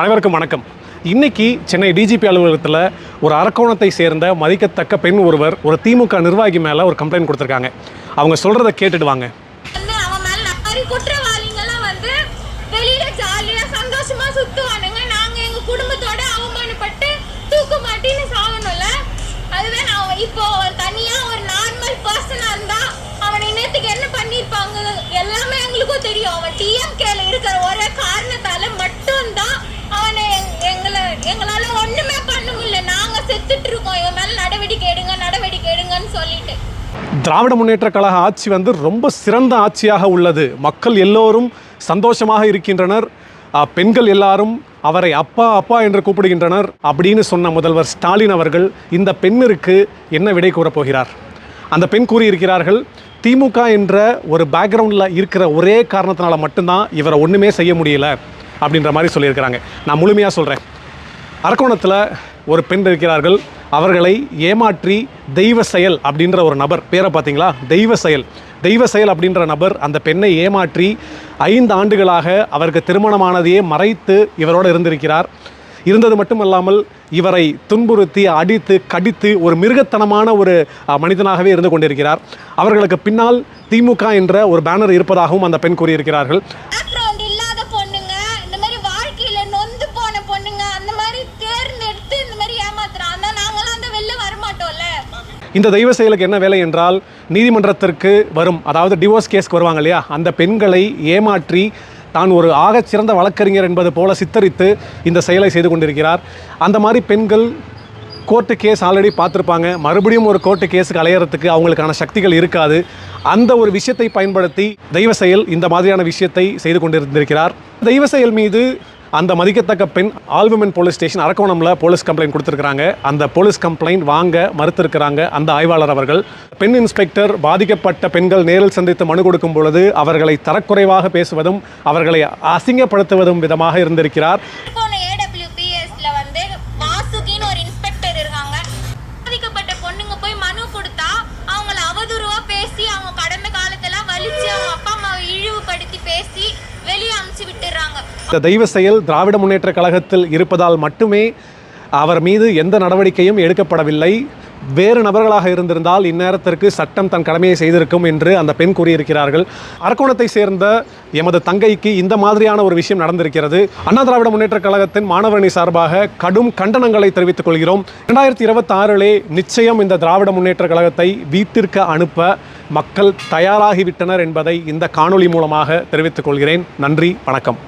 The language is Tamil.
அனைவருக்கும் வணக்கம். இன்னைக்கு சென்னை டிஜிபி அலுவலகத்தில் ஒரு அரக்கோணத்தை சேர்ந்த மதிக்கத்தக்க பெண் ஒருவர் ஒரு திமுக நிர்வாகி மேலே ஒரு கம்ப்ளைண்ட் கொடுத்துருக்காங்க. அவங்க சொல்கிறத கேட்டுட்டு வாங்க. இப்போ தனியா ஒரு நார்மல் பர்சனா இருந்தா அவனை நேத்துக்கு என்ன பண்ணிருப்பாங்க? எல்லாமே எங்களுக்கும் தெரியும். அவன் டிஎம்கேல இருக்கிற திராவிட முன்னேற்ற கழக ஆட்சி வந்து ரொம்ப சிறந்த ஆட்சியாக உள்ளது. மக்கள் எல்லோரும் சந்தோஷமாக இருக்கின்றனர். பெண்கள் எல்லாரும் அவரை அப்பா அப்பா என்று கூப்பிடுகின்றனர் அப்படின்னு சொன்ன முதல்வர் ஸ்டாலின் அவர்கள் இந்த பெண்ணிற்கு என்ன விடை கூறப்போகிறார் அந்த பெண் கூறியிருக்கிறார்கள் திமுக என்ற ஒரு பேக்ரவுண்டில் இருக்கிற ஒரே காரணத்தினால மட்டும்தான் இவரை ஒன்றுமே செய்ய முடியல. அப்படின்ற மாதிரி சொல்லியிருக்கிறாங்க. நான் முழுமையாக சொல்கிறேன் அரக்கோணத்தில் ஒரு பெண் இருக்கிறார்கள். அவர்களை ஏமாற்றி தெய்வ செயல் அப்படின்ற ஒரு நபர். பேரை பார்த்தீங்களா? தெய்வ செயல். தெய்வ செயல் அப்படின்ற நபர் அந்த பெண்ணை ஏமாற்றி ஐந்து ஆண்டுகளாக அவருக்கு திருமணமானதையே மறைத்து இவரோடு இருந்திருக்கிறார். இருந்தது மட்டுமல்லாமல் இவரை துன்புறுத்தி அடித்து கடித்து ஒரு மிருகத்தனமான ஒரு மனிதனாகவே இருந்து கொண்டிருக்கிறார். அவர்களுக்கு பின்னால் திமுக என்ற ஒரு பேனர் இருப்பதாகவும் அந்த பெண் கூறியிருக்கிறார்கள். இந்த தெய்வ செயலுக்கு என்ன வேலை என்றால் நீதிமன்றத்திற்கு வரும் அதாவது டிவோர்ஸ் கேஸ்க்கு வருவாங்க இல்லையா? அந்த பெண்களை ஏமாற்றி தான் ஒரு ஆகச்சிறந்த வழக்கறிஞர் என்பது போல சித்தரித்து இந்த செயலை செய்து கொண்டிருக்கிறார். அந்த மாதிரி பெண்கள் கோர்ட்டு கேஸ் ஆல்ரெடி பார்த்துருப்பாங்க. மறுபடியும் ஒரு கோர்ட்டு கேஸுக்கு அலையறதுக்கு அவங்களுக்கான சக்திகள் இருக்காது. அந்த ஒரு விஷயத்தை பயன்படுத்தி தெய்வ செயல் இந்த மாதிரியான விஷயத்தை செய்து கொண்டிருந்திருக்கிறார். தெய்வ செயல் மீது அந்த மதிக்கத்தக்க பெண் ஆல்விமன் போலீஸ் ஸ்டேஷன் அரக்கோணம்ல போலீஸ் கம்ப்ளைண்ட் கொடுத்துருக்காங்க அந்த போலீஸ் கம்ப்ளைண்ட் வாங்க மறுத்திருக்கிறாங்க அந்த ஆய்வாளர் அவர்கள். பெண் இன்ஸ்பெக்டர் பாதிக்கப்பட்ட பெண்கள் நேரில் சந்தித்து மனு கொடுக்கும் பொழுது அவர்களை தரக்குறைவாக பேசுவதும் அவர்களை அசிங்கப்படுத்துவதும் விதமாக இருந்திருக்கிறார். இந்த தெய்வ செயல் திராவிட முன்னேற்ற கழகத்தில் இருப்பதால் மட்டுமே அவர் மீது எந்த நடவடிக்கையும் எடுக்கப்படவில்லை. வேறு நபர்களாக இருந்திருந்தால் இந்நேரத்திற்கு சட்டம் தன் கடமையை செய்திருக்கும் என்று அந்த பெண் கூறியிருக்கிறார்கள். அரக்கோணத்தை சேர்ந்த எமது தங்கைக்கு இந்த மாதிரியான ஒரு விஷயம் நடந்திருக்கிறது. அண்ணா திராவிட முன்னேற்ற கழகத்தின் மாணவரணி சார்பாக கடும் கண்டனங்களை தெரிவித்துக் கொள்கிறோம். இரண்டாயிரத்தி இருபத்தி ஆறிலே நிச்சயம் இந்த திராவிட முன்னேற்ற கழகத்தை வீட்டிற்கு அனுப்ப மக்கள் தயாராகிவிட்டனர் என்பதை இந்த காணொளி மூலமாக தெரிவித்துக் கொள்கிறேன். நன்றி வணக்கம்.